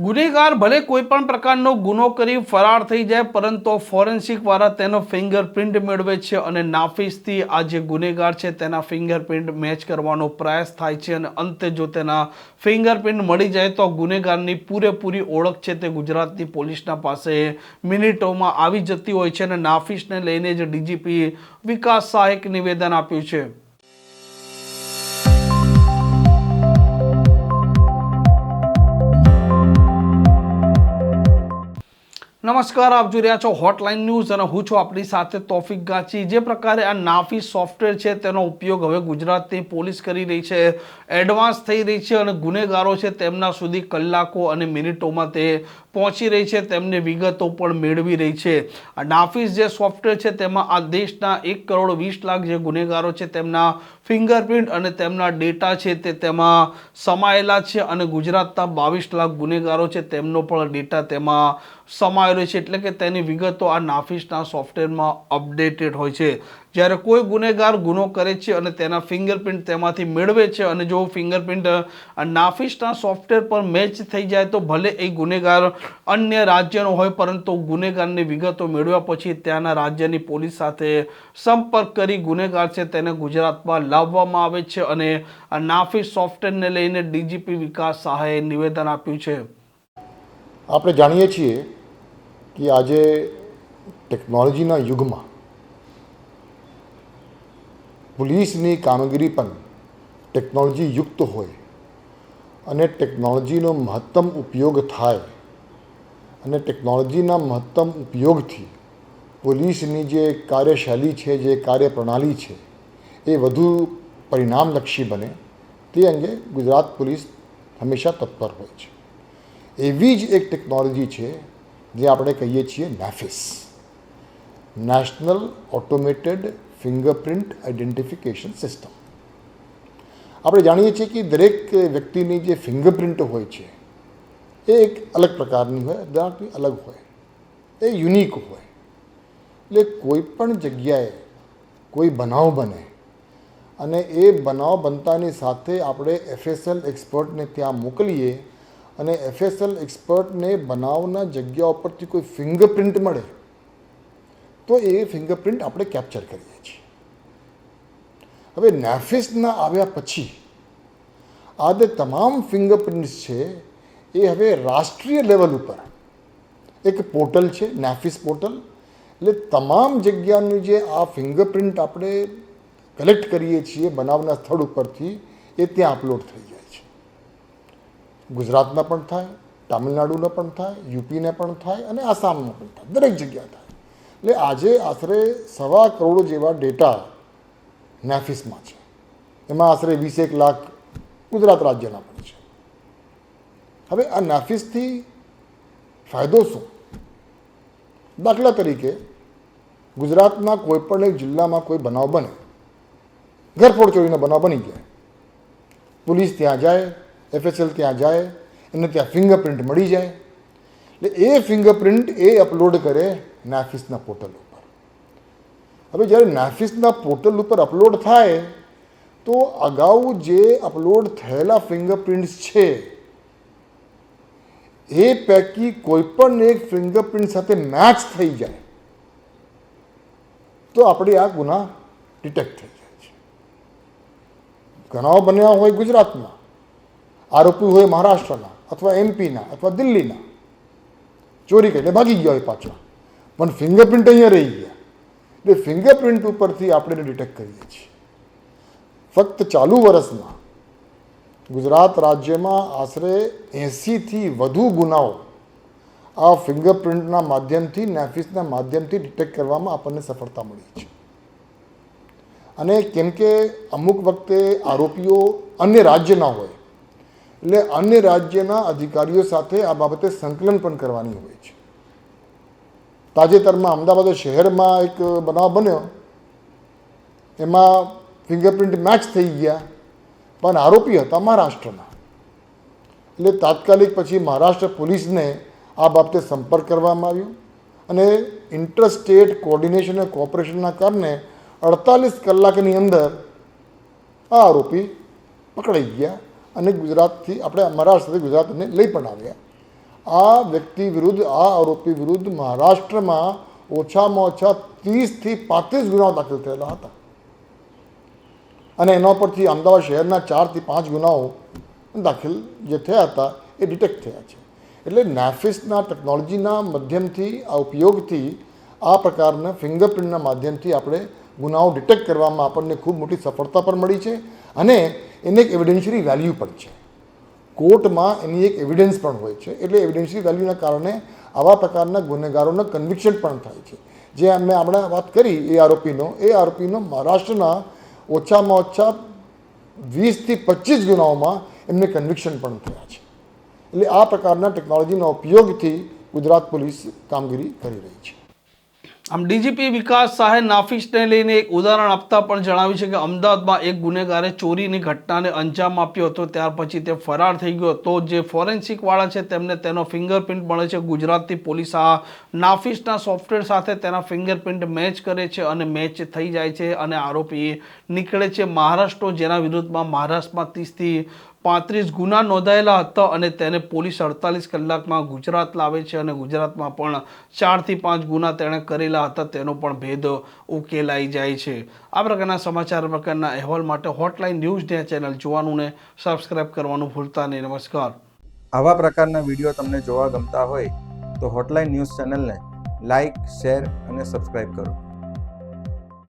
ગુનેગાર ભલે કોઈ પણ પ્રકારનો ગુનો કરી ફરાર થઈ જાય, પરંતુ ફોરેન્સિક વાળા તેનો ફિંગરપ્રિન્ટ મેળવે છે અને નાફીસથી આ જે ગુનેગાર છે તેના ફિંગરપ્રિન્ટ મેચ કરવાનો પ્રયાસ થાય છે અને અંતે જો તેના ફિંગરપ્રિન્ટ મળી જાય તો ગુનેગારની પૂરેપૂરી ઓળખ છે તે ગુજરાતની પોલીસના પાસે મિનિટોમાં આવી જતી હોય છે અને નાફીસને લઈને જ ડીજીપી વિકાસ શાહે નિવેદન આપ્યું છે. નમસ્કાર, આપ જોઈ રહ્યા છો હોટલાઇન ન્યૂઝ અને હું છું આપણી સાથે તોફિક ગાચી જે પ્રકારે આ નાફી સોફ્ટવેર છે, તેનો ઉપયોગ હવે ગુજરાતની પોલીસ કરી રહી છે એડવાન્સ થઈ રહી છે અને ગુનેગારો છે, તેમના સુધી કલાકો અને મિનિટોમાં તે પહોંચી રહી છે, તેમને વિગતો પણ મેળવી રહી છે. નાફીસ જે સોફ્ટવેર છે, તેમાં આ દેશના એક કરોડ વીસ લાખ જે ગુનેગારો છે, તેમના ફિંગરપ્રિન્ટ અને તેમના ડેટા છે તે તેમાં સમાયેલા છે અને ગુજરાતના બાવીસ લાખ ગુનેગારો છે, તેમનો પણ ડેટા તેમાં સમાયેલો છે. એટલે કે તેની વિગતો આ નાફિસના સોફ્ટવેરમાં અપડેટેડ હોય છે. જ્યારે કોઈ ગુનેગાર ગુનો કરે છે અને તેના ફિંગરપ્રિન્ટ તેમાંથી મેળવે છે અને જો ફિંગરપ્રિન્ટ નાફિસના સોફ્ટવેર પર મેચ થઈ જાય તો ભલે એ ગુનેગાર અન્ય રાજ્યનો હોય, પરંતુ ગુનેગારની વિગતો મેળવ્યા પછી ત્યાંના રાજ્યની પોલીસ સાથે સંપર્ક કરી ગુનેગાર છે તેને ગુજરાતમાં લાવવામાં આવે છે અને આ નાફીસ સોફ્ટવેરને લઈને ડીજીપી વિકાસ સહાયે નિવેદન આપ્યું છે. આપણે જાણીએ છીએ કે આજે ટેકનોલોજીના યુગમાં પોલીસની કામગીરી પણ ટેકનોલોજી યુક્ત હોય અને ટેકનોલોજીનો મહત્તમ ઉપયોગ થાય અને ટેકનોલોજીના મહત્તમ ઉપયોગથી પોલીસની જે કાર્યશૈલી છે, જે કાર્યપ્રણાલી છે, એ વધુ પરિણામલક્ષી બને, તે અંગે ગુજરાત પોલીસ હંમેશા તત્પર હોય છે. એવી જ એક ટેકનોલોજી છે, જે આપણે કહીએ છીએ NAFIS national automated fingerprint identification system આપણે જાણીએ છીએ કે દરેક વ્યક્તિની જે ફિંગરપ્રિન્ટ હોય છે એ એક અલગ પ્રકારની હોય દરેકની અલગ હોય એ યુનિક હોય એટલે કોઈ પણ જગ્યાએ કોઈ બનાવ બને અને એ બનાવ બનતાની સાથે આપણે એફએસએલ એક્સપર્ટને ત્યાં મોકલીએ અને એફએસએલ એક્સપર્ટને બનાવના જગ્યા ઉપરથી કોઈ ફિંગરપ્રિન્ટ મળે તો એ ફિંગરપ્રિન્ટ આપણે કેપ્ચર કરીએ છીએ હવે નેફિસના આવ્યા પછી આ જે તમામ ફિંગરપ્રિન્ટ્સ છે એ હવે રાષ્ટ્રીય લેવલ ઉપર. એક પોર્ટલ છે નેફિસ પોર્ટલ એટલે તમામ જગ્યાનું જે આ ફિંગરપ્રિન્ટ આપણે કલેક્ટ કરીએ છીએ બનાવના સ્થળ ઉપરથી, એ ત્યાં અપલોડ થઈ જાય છે. ગુજરાતના પણ થાય તામિલનાડુના પણ થાય, યુપીને પણ થાય અને આસામનો પણ થાય. દરેક જગ્યા થાય. એટલે આજે આશરે સવા કરોડ જેવા ડેટા નેફિસમાં છે. એમાં આશરે વીસેક લાખ ગુજરાત રાજ્યના પણ છે. હવે આ નાફિસથી ફાયદો શું? દાખલા તરીકે, ગુજરાતના કોઈપણ એક જિલ્લામાં કોઈ બનાવ બને, ઘરફોડ ચોરીનો બનાવ બની જાય પોલીસ ત્યાં જાય, એફએસએલ ત્યાં જાય, એને ત્યાં ફિંગરપ્રિન્ટ મળી જાય. એટલે એ ફિંગરપ્રિન્ટ એ અપલોડ કરે નાફિસના પોર્ટલ ઉપર. હવે જ્યારે નાફિસના પોર્ટલ ઉપર અપલોડ થાય, તો અગાઉ જે અપલોડ થયેલા ફિંગરપ્રિન્ટ્સ છે એ પૈકી કોઈ પણ એક ફિંગરપ્રિન્ટ સાથે મેચ થઈ જાય, તો આપણે આ ગુના ડિટેક્ટ થઈ જાય છે. ઘણાઓ બન્યા હોય ગુજરાતમાં, આરોપી હોય મહારાષ્ટ્રના, અથવા એમપીના, અથવા દિલ્હીના. ચોરી કરીને ભાગી ગયા હોય પાછા. પણ ફિંગરપ્રિન્ટ અહીંયા રહી ગયા. એટલે ફિંગરપ્રિન્ટ ઉપરથી આપણે ડિટેક્ટ કરીએ છીએ. ફક્ત ચાલુ વર્ષમાં ગુજરાત રાજ્યમાં આશરે એંસીથી વધુ ગુનાઓ આ ફિંગરપ્રિન્ટના માધ્યમથી નેફિસના માધ્યમથી ડિટેક્ટ કરવામાં આપણને સફળતા મળી છે. અને કેમ કે અમુક વખતે આરોપીઓ અન્ય રાજ્યના હોય, એટલે અન્ય રાજ્યના અધિકારીઓ સાથે આ બાબતે સંકલન પણ કરવાની હોય છે. તાજેતરમાં અમદાવાદ શહેરમાં એક બનાવ બન્યો. એમાં ફિંગરપ્રિન્ટ મેચ થઈ ગયા. પણ આરોપી હતા મહારાષ્ટ્રના એટલે તાત્કાલિક પછી મહારાષ્ટ્ર પોલીસને આ બાબતે સંપર્ક કરવામાં આવ્યો અને ઇન્ટરસ્ટેટ કોઓર્ડિનેશન અને કોઓપરેશનના કારણે અડતાલીસ કલાકની અંદર આ આરોપી પકડાઈ ગયા અને ગુજરાતથી આપણે મહારાષ્ટ્રથી ગુજરાતને લઈ પણ આવ્યા. આ વ્યક્તિ વિરુદ્ધ, આ આરોપી વિરુદ્ધ મહારાષ્ટ્રમાં ઓછામાં ઓછા ત્રીસથી પાંત્રીસ ગુનાઓ દાખલ થયેલા હતા. અને એના પરથી અમદાવાદ શહેરના ચારથી પાંચ ગુનાઓ દાખલ જે થયા હતા, એ ડિટેક્ટ થયા છે. એટલે નાફિસના ટેકનોલોજીના માધ્યમથી, આ ઉપયોગથી, આ પ્રકારના ફિંગરપ્રિન્ટના માધ્યમથી આપણે ગુનાઓ ડિટેક્ટ કરવામાં આપણને ખૂબ મોટી સફળતા પણ મળી છે અને એને એક એવિડન્શિયરી વેલ્યુ પણ છે. કોર્ટમાં એની એક એવિડન્સ પણ હોય છે. એટલે એવિડન્શિયરી વેલ્યુના કારણે આવા પ્રકારના ગુનેગારોના કન્વિક્શન પણ થાય છે. જે મેં આપણે વાત કરી એ આરોપીનો એ આરોપીનો મહારાષ્ટ્રના ઓછામાં ઓછા વીસથી પચીસ ગુનાઓમાં એમને કન્વિક્શન પણ થયા છે. એટલે આ પ્રકારના ટેકનોલોજીના ઉપયોગથી ગુજરાત પોલીસ કામગીરી કરી રહી છે. આમ ડીજીપી વિકાસ શાહે નાફિસને લઈને એક ઉદાહરણ આપતા પણ જણાવ્યું છે કે અમદાવાદમાં એક ગુનેગારે ચોરીની ઘટનાને અંજામ આપ્યો હતો, ત્યાર પછી તે ફરાર થઈ ગયો હતો. જે ફોરેન્સિકવાળા છે તેમને તેનો ફિંગરપ્રિન્ટ મળે છે. ગુજરાતની પોલીસ આ નાફિસના સોફ્ટવેર સાથે તેના ફિંગરપ્રિન્ટ મેચ કરે છે અને મેચ થઈ જાય છે અને આરોપી નીકળે છે મહારાષ્ટ્ર જેના વિરુદ્ધમાં મહારાષ્ટ્રમાં ત્રીસથી પાંત્રીસ ગુના નોંધાયેલા હતા અને તેને પોલીસ અડતાલીસ કલાકમાં ગુજરાત લાવે છે અને ગુજરાતમાં પણ ચારથી પાંચ ગુના તેણે કરેલા હતા. તેનો પણ ભેદ ઉકેલાઈ જાય છે. આ પ્રકારના સમાચાર પ્રકારના અહેવાલ માટે હોટલાઇન ન્યૂઝ ડે ચેનલ જોવાનું ને સબસ્ક્રાઇબ કરવાનું ભૂલતા નહીં. નમસ્કાર. આવા પ્રકારના વીડિયો તમને જોવા ગમતા હોય તો હોટલાઇન ન્યૂઝ ચેનલને લાઇક શેર અને સબસ્ક્રાઇબ કરો.